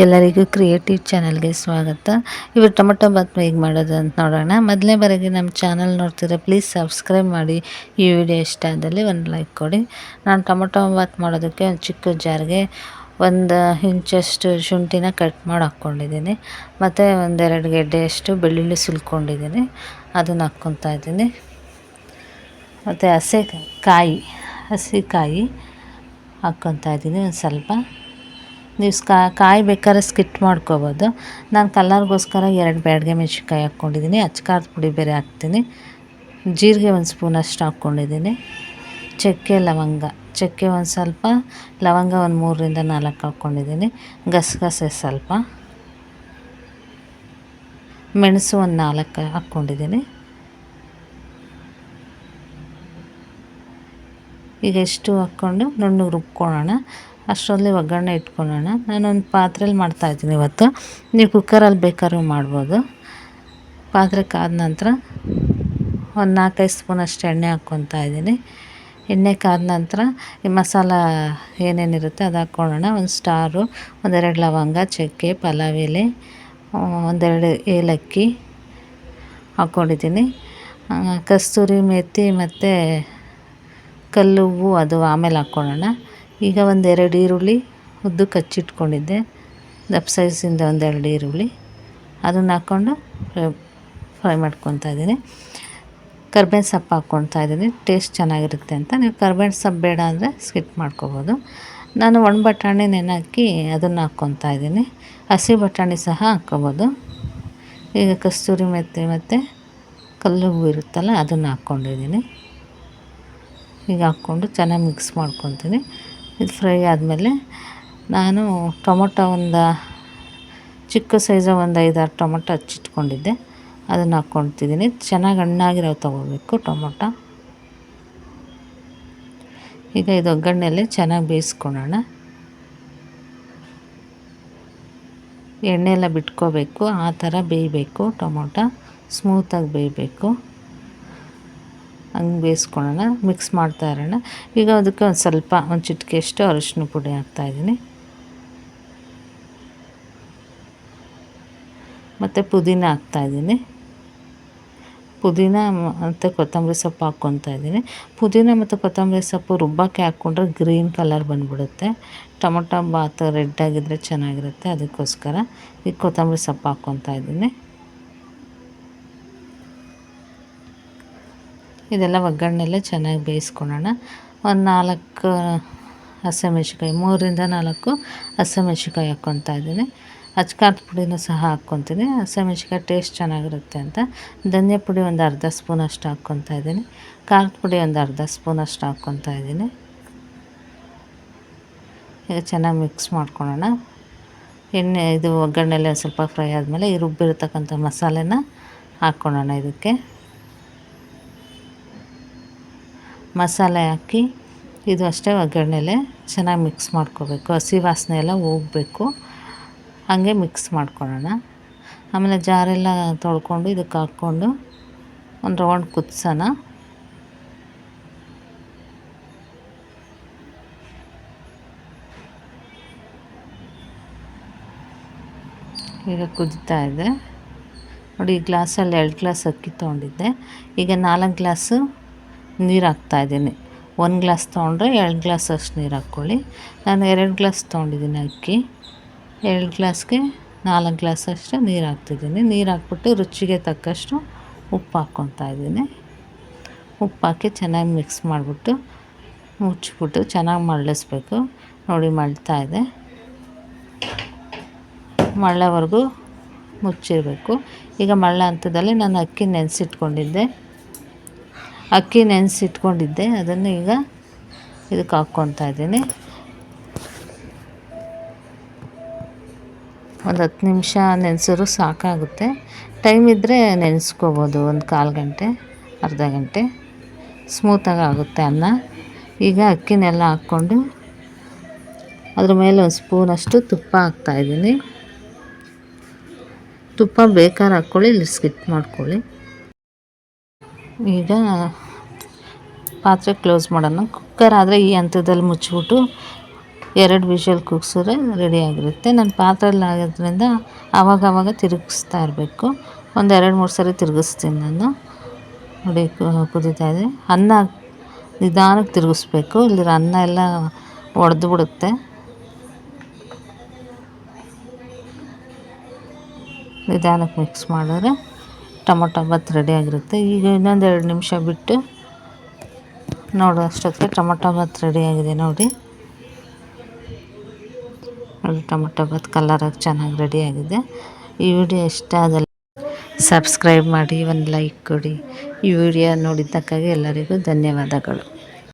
ಎಲ್ಲರಿಗೂ ಕ್ರಿಯೇಟಿವ್ ಚಾನಲ್ಗೆ ಸ್ವಾಗತ. ಇವತ್ತು ಟೊಮೊಟೊ ಬಾತ್ ಹೇಗೆ ಮಾಡೋದು ಅಂತ ನೋಡೋಣ. ಮೊದಲನೇ ಬಾರಿಗೆ ನಮ್ಮ ಚಾನಲ್ ನೋಡ್ತಿದ್ರೆ ಪ್ಲೀಸ್ ಸಬ್ಸ್ಕ್ರೈಬ್ ಮಾಡಿ. ಈ ವಿಡಿಯೋ ಇಷ್ಟ ಆದಲ್ಲಿ ಒಂದು ಲೈಕ್ ಕೊಡಿ. ನಾನು ಟೊಮೊಟೊ ಬಾತ್ ಮಾಡೋದಕ್ಕೆ ಒಂದು ಚಿಕ್ಕ ಜಾರಿಗೆ ಒಂದು ಇಂಚಷ್ಟು ಶುಂಠಿನ ಕಟ್ ಮಾಡಿ ಹಾಕ್ಕೊಂಡಿದ್ದೀನಿ. ಮತ್ತು ಒಂದೆರಡು ಗೆಡ್ಡೆಯಷ್ಟು ಬೆಳ್ಳುಳ್ಳಿ ಸುಲ್ಕೊಂಡಿದ್ದೀನಿ. ಅದನ್ನು ಹಾಕ್ಕೊತಾ ಇದ್ದೀನಿ. ಮತ್ತು ಹಸೆ ಕಾಯಿ ಹಸಿಕಾಯಿ ಹಾಕ್ಕೊತಾ ಇದ್ದೀನಿ ಒಂದು ಸ್ವಲ್ಪ. ನೀವು ಸ್ಕಾ, ಕಾಯಿ ಬೇಕಾದ್ರೆ ಸ್ಕಿಟ್ ಮಾಡ್ಕೋಬೋದು. ನಾನು ಕಲ್ಲರ್ಗೋಸ್ಕರ ಎರಡು ಬ್ಯಾಡ್ಗೆ ಮೆಣಸಿನ್ಕಾಯಿ ಹಾಕ್ಕೊಂಡಿದ್ದೀನಿ ಅಚ್ಕಾರದ ಪುಡಿ ಬೇರೆ ಹಾಕ್ತೀನಿ. ಜೀರಿಗೆ ಒಂದು ಸ್ಪೂನಷ್ಟು ಹಾಕ್ಕೊಂಡಿದ್ದೀನಿ ಚಕ್ಕೆ, ಲವಂಗ. ಚಕ್ಕೆ ಒಂದು ಸ್ವಲ್ಪ, ಲವಂಗ ಒಂದು ಮೂರರಿಂದ ನಾಲ್ಕು ಹಾಕ್ಕೊಂಡಿದ್ದೀನಿ ಗಸಗಸೆ ಸ್ವಲ್ಪ. ಮೆಣಸು ಒಂದು ನಾಲ್ಕು ಹಾಕ್ಕೊಂಡಿದ್ದೀನಿ ಈಗ ಎಷ್ಟು ಹಾಕ್ಕೊಂಡು ನುಣ್ಣಗೆ ರುಬ್ಕೊಳ್ಳೋಣ. ಅಷ್ಟರಲ್ಲಿ ಒಗ್ಗರಣೆ ಇಟ್ಕೊಳ್ಳೋಣ ನಾನೊಂದು ಪಾತ್ರೆಯಲ್ಲಿ ಮಾಡ್ತಾಯಿದ್ದೀನಿ ಇವತ್ತು. ನೀವು ಕುಕ್ಕರಲ್ಲಿ ಬೇಕಾದ್ರೂ ಮಾಡ್ಬೋದು. ಪಾತ್ರೆ ಕಾದ ನಂತರ ಒಂದು ನಾಲ್ಕೈದು ಸ್ಪೂನಷ್ಟು ಎಣ್ಣೆ ಹಾಕ್ಕೊತಾ ಇದ್ದೀನಿ. ಎಣ್ಣೆ ಕಾದ ನಂತರ ಈ ಮಸಾಲ ಏನೇನಿರುತ್ತೆ ಅದು ಹಾಕ್ಕೊಳ್ಳೋಣ. ಒಂದು ಸ್ಟಾರು, ಒಂದೆರಡು ಲವಂಗ, ಚಕ್ಕೆ, ಪಲಾವ್ ಎಲೆ ಒಂದೆರಡು ಏಲಕ್ಕಿ ಹಾಕ್ಕೊಂಡಿದ್ದೀನಿ. ಕಸ್ತೂರಿ ಮೆಥಿ ಮತ್ತು ಕಲ್ಲು ಹೂವು ಅದು ಆಮೇಲೆ ಹಾಕ್ಕೊಳ್ಳೋಣ. ಈಗ ಒಂದೆರಡು ಈರುಳ್ಳಿ ಉದ್ದಕ್ಕೆ ಕಚ್ಚಿಟ್ಕೊಂಡಿದ್ದೆ. ದಪ್ಪ ಸೈಜಿಂದ ಒಂದೆರಡು ಈರುಳ್ಳಿ. ಅದನ್ನು ಹಾಕ್ಕೊಂಡು ಫ್ರೈ ಮಾಡ್ಕೊತಾ ಇದ್ದೀನಿ. ಕರ್ಬೇವಿನ ಸೊಪ್ಪು ಹಾಕ್ಕೊಳ್ತಾ ಇದ್ದೀನಿ. ಟೇಸ್ಟ್ ಚೆನ್ನಾಗಿರುತ್ತೆ ಅಂತ. ನೀವು ಕರ್ಬೇವಿನ ಸೊಪ್ಪು ಬೇಡ ಅಂದರೆ ಸ್ಕಿಪ್ ಮಾಡ್ಕೋಬೋದು. ನಾನು ಒಣ ಬಟಾಣಿ ನೆನೆ ಅದನ್ನು ಹಾಕ್ಕೊತಾ ಇದ್ದೀನಿ. ಹಸಿ ಬಟಾಣಿ ಸಹ ಹಾಕ್ಕೋಬೋದು. ಈಗ ಕಸ್ತೂರಿ ಮೆತ್ತೆ ಮತ್ತು ಕಲ್ಲು ಹೂವು ಇರುತ್ತಲ್ಲ, ಅದನ್ನು ಹಾಕ್ಕೊಂಡಿದ್ದೀನಿ. ಈಗ ಹಾಕ್ಕೊಂಡು ಚೆನ್ನಾಗಿ ಮಿಕ್ಸ್ ಮಾಡ್ಕೊತೀನಿ ಇದು ಫ್ರೈ ಆದಮೇಲೆ ನಾನು ಟೊಮೊಟೊ ಒಂದು ಚಿಕ್ಕ ಸೈಜ ಒಂದು ಐದಾರು ಟೊಮೊಟೊ ಹಚ್ಚಿಟ್ಕೊಂಡಿದ್ದೆ. ಅದನ್ನು ಹಾಕ್ಕೊಳ್ತಿದ್ದೀನಿ. ಚೆನ್ನಾಗಿ ಹಣ್ಣಾಗಿರೋ ತೊಗೋಬೇಕು ಟೊಮೊಟೊ. ಈಗ ಇದು ಒಗ್ಗರಣೆಯಲ್ಲಿ ಚೆನ್ನಾಗಿ ಬೇಯಿಸ್ಕೊಳ್ಳೋಣ. ಎಣ್ಣೆ ಎಲ್ಲ ಬಿಟ್ಕೋಬೇಕು. ಆ ಥರ ಬೇಯಬೇಕು ಟೊಮೊಟೊ. ಸ್ಮೂತಾಗಿ ಬೇಯಬೇಕು. ಹಂಗೆ ಬೇಯಿಸ್ಕೊಳ್ಳೋಣ ಮಿಕ್ಸ್ ಮಾಡ್ತಾ ಇರೋಣ. ಈಗ ಅದಕ್ಕೆ ಒಂದು ಸ್ವಲ್ಪ ಒಂದು ಚಿಟಿಕೆಯಷ್ಟು ಅರಿಶಿನ ಪುಡಿ ಹಾಕ್ತಾಯಿದ್ದೀನಿ ಮತ್ತು ಪುದೀನ ಹಾಕ್ತಾಯಿದ್ದೀನಿ ಪುದೀನ ಮತ್ತು ಕೊತ್ತಂಬರಿ ಸೊಪ್ಪು ಹಾಕ್ಕೊತಾ ಇದ್ದೀನಿ. ಪುದೀನ ಮತ್ತು ಕೊತ್ತಂಬರಿ ಸೊಪ್ಪು ರುಬ್ಬಕ್ಕೆ ಹಾಕ್ಕೊಂಡ್ರೆ ಗ್ರೀನ್ ಕಲರ್ ಬಂದುಬಿಡುತ್ತೆ. ಟೊಮೊಟೊ ಬಾತ್ ರೆಡ್ಡಾಗಿದ್ದರೆ ಚೆನ್ನಾಗಿರುತ್ತೆ, ಅದಕ್ಕೋಸ್ಕರ ಈಗ ಕೊತ್ತಂಬರಿ ಸೊಪ್ಪು ಹಾಕ್ಕೊತಾ ಇದ್ದೀನಿ. ಇದೆಲ್ಲ ಒಗ್ಗರಣೆಲ್ಲ ಚೆನ್ನಾಗಿ ಬೇಯಿಸ್ಕೊಳ್ಳೋಣ. ಒಂದು ನಾಲ್ಕು ಹಸಿಮೆಣ್ಸಿಕಾಯಿ ಮೂರರಿಂದ ನಾಲ್ಕು ಹಸಿಮೆಣ್ಸಿಕಾಯಿ ಹಾಕ್ಕೊತಾ ಇದ್ದೀನಿ. ಅಚ್ಕಾರದ ಪುಡಿನೂ ಸಹ ಹಾಕ್ಕೊತೀನಿ ಹಸಿಮೆಣ್ಸಿಕಾಯಿ ಟೇಸ್ಟ್ ಚೆನ್ನಾಗಿರುತ್ತೆ ಅಂತ. ಧನಿಯಾ ಪುಡಿ ಒಂದು ಅರ್ಧ ಸ್ಪೂನಷ್ಟು ಹಾಕ್ಕೊತಾ ಇದ್ದೀನಿ. ಖಾರದ ಪುಡಿ ಒಂದು ಅರ್ಧ ಸ್ಪೂನ್ ಅಷ್ಟು ಹಾಕ್ಕೊತಾ ಇದ್ದೀನಿ. ಈಗ ಚೆನ್ನಾಗಿ ಮಿಕ್ಸ್ ಮಾಡ್ಕೊಳ್ಳೋಣ. ಎಣ್ಣೆ, ಇದು ಒಗ್ಗರಣೆಲ್ಲ ಸ್ವಲ್ಪ ಫ್ರೈ ಆದಮೇಲೆ ಈ ರುಬ್ಬಿರ್ತಕ್ಕಂಥ ಮಸಾಲೆನ ಹಾಕ್ಕೊಳ್ಳೋಣ ಇದಕ್ಕೆ. ಮಸಾಲೆ ಹಾಕಿ, ಇದು ಅಷ್ಟೇ ಒಗ್ಗರಣೆಲೆ ಚೆನ್ನಾಗಿ ಮಿಕ್ಸ್ ಮಾಡ್ಕೋಬೇಕು. ಹಸಿ ವಾಸನೆ ಎಲ್ಲ ಹೋಗಬೇಕು. ಹಾಗೆ ಮಿಕ್ಸ್ ಮಾಡ್ಕೊಳ್ಳೋಣ. ಆಮೇಲೆ ಜಾರೆಲ್ಲ ತೊಳ್ಕೊಂಡು ಇದಕ್ಕೆ ಹಾಕ್ಕೊಂಡು ಒಂದು ರೌಂಡ್ ಕುದಿಸೋಣ. ಈಗ ಕುದಿತಾ ಇದೆ. ನೋಡಿ, ಈ ಗ್ಲಾಸಲ್ಲಿ ಎರಡು ಗ್ಲಾಸ್ ಅಕ್ಕಿ ತೊಗೊಂಡಿದ್ದೆ. ಈಗ ನಾಲ್ಕು ಗ್ಲಾಸು ನೀರು ಹಾಕ್ತಾಯಿದ್ದೀನಿ ಒಂದು ಗ್ಲಾಸ್ ತೊಗೊಂಡ್ರೆ ಎರಡು ಗ್ಲಾಸ್ ಅಷ್ಟು ನೀರು ಹಾಕ್ಕೊಳ್ಳಿ. ನಾನು ಎರಡು ಗ್ಲಾಸ್ ತೊಗೊಂಡಿದ್ದೀನಿ ಅಕ್ಕಿ. ಎರಡು ಗ್ಲಾಸ್ಗೆ ನಾಲ್ಕು ಗ್ಲಾಸ್ ಅಷ್ಟು ನೀರು ಹಾಕ್ತಿದ್ದೀನಿ. ನೀರು ಹಾಕ್ಬಿಟ್ಟು ರುಚಿಗೆ ತಕ್ಕಷ್ಟು ಉಪ್ಪು ಹಾಕ್ಕೊತಾ ಇದ್ದೀನಿ. ಉಪ್ಪು ಹಾಕಿ ಚೆನ್ನಾಗಿ ಮಿಕ್ಸ್ ಮಾಡಿಬಿಟ್ಟು ಮುಚ್ಚಿಬಿಟ್ಟು ಚೆನ್ನಾಗಿ ಮರಳಿಸ್ಬೇಕು. ನೋಡಿ ಮಳ್ತಾ ಇದೆ. ಮಳ್ಳವರೆಗೂ ಮುಚ್ಚಿರಬೇಕು. ಈಗ ಮಳ್ಳ ಹಂತದಲ್ಲಿ ನಾನು ಅಕ್ಕಿ ನೆನೆಸಿಟ್ಕೊಂಡಿದ್ದೆ. ಅಕ್ಕಿ ನೆನೆಸಿಟ್ಕೊಂಡಿದ್ದೆ. ಅದನ್ನು ಈಗ ಇದಕ್ಕೆ ಹಾಕ್ಕೊತಾ ಇದ್ದೀನಿ. ಒಂದು ಹತ್ತು ನಿಮಿಷ ನೆನೆಸಿದ್ರು ಸಾಕಾಗುತ್ತೆ. ಟೈಮ್ ಇದ್ದರೆ ನೆನೆಸ್ಕೋಬೋದು. ಒಂದು ಕಾಲು ಗಂಟೆ, ಅರ್ಧ ಗಂಟೆ. ಸ್ಮೂತಾಗಿ ಆಗುತ್ತೆ ಅನ್ನ. ಈಗ ಅಕ್ಕಿನೆಲ್ಲ ಹಾಕ್ಕೊಂಡು ಅದ್ರ ಮೇಲೆ ಒಂದು ಸ್ಪೂನಷ್ಟು ತುಪ್ಪ ಹಾಕ್ತಾಯಿದ್ದೀನಿ ತುಪ್ಪ ಬೇಕಾದ್ರೆ ಹಾಕ್ಕೊಳ್ಳಿ, ಇಲ್ಲಿ ಸ್ಕಿಪ್ ಮಾಡ್ಕೊಳ್ಳಿ. ಈಗ ಪಾತ್ರೆ ಕ್ಲೋಸ್ ಮಾಡೋಣ. ಕುಕ್ಕರ್ ಆದರೆ ಈ ಹಂತದಲ್ಲಿ ಮುಚ್ಚಿಬಿಟ್ಟು ಎರಡು ವಿಷಲ್ ಕುಗ್ಸಿದ್ರೆ ರೆಡಿಯಾಗಿರುತ್ತೆ ನಾನು ಪಾತ್ರೆಯಲ್ಲಿ ಆಗೋದ್ರಿಂದ ಆವಾಗ ಆವಾಗ ತಿರುಗಿಸ್ತಾ ಇರಬೇಕು. ಒಂದು ಎರಡು, ಮೂರು ಸರಿ ತಿರುಗಿಸ್ತೀನಿ ನಾನು. ನೋಡಿ ಕುದಿತಾ ಇದೆ. ಅನ್ನ ನಿಧಾನಕ್ಕೆ ತಿರುಗಿಸ್ಬೇಕು. ಇಲ್ಲದ್ರೆ ಅನ್ನ ಎಲ್ಲ ಒಡೆದು ಬಿಡುತ್ತೆ. ನಿಧಾನಕ್ಕೆ ಮಿಕ್ಸ್ ಮಾಡಿದ್ರೆ ಟೊಮೊಟೊ ಬತ್ ರೆಡಿಯಾಗಿರುತ್ತೆ ಈಗ ಇನ್ನೊಂದು ಎರಡು ನಿಮಿಷ ಬಿಟ್ಟು ನೋಡೋ, ಅಷ್ಟೊತ್ತಿಗೆ ಟೊಮೊಟೊ ಬಾತ್ ರೆಡಿ ಆಗಿದೆ ನೋಡಿ. ನೋಡಿ, ಟೊಮೊಟೊ ಬಾತ್ ಕಲರಾಗಿ ಚೆನ್ನಾಗಿ ರೆಡಿ ಆಗಿದೆ. ಈ ವಿಡಿಯೋ ಇಷ್ಟ ಆದಲ್ಲಿ ಸಬ್ಸ್ಕ್ರೈಬ್ ಮಾಡಿ, ಒಂದು ಲೈಕ್ ಕೊಡಿ. ಈ ವಿಡಿಯೋ ನೋಡಿದ್ದಕ್ಕಾಗಿ ಎಲ್ಲರಿಗೂ ಧನ್ಯವಾದಗಳು.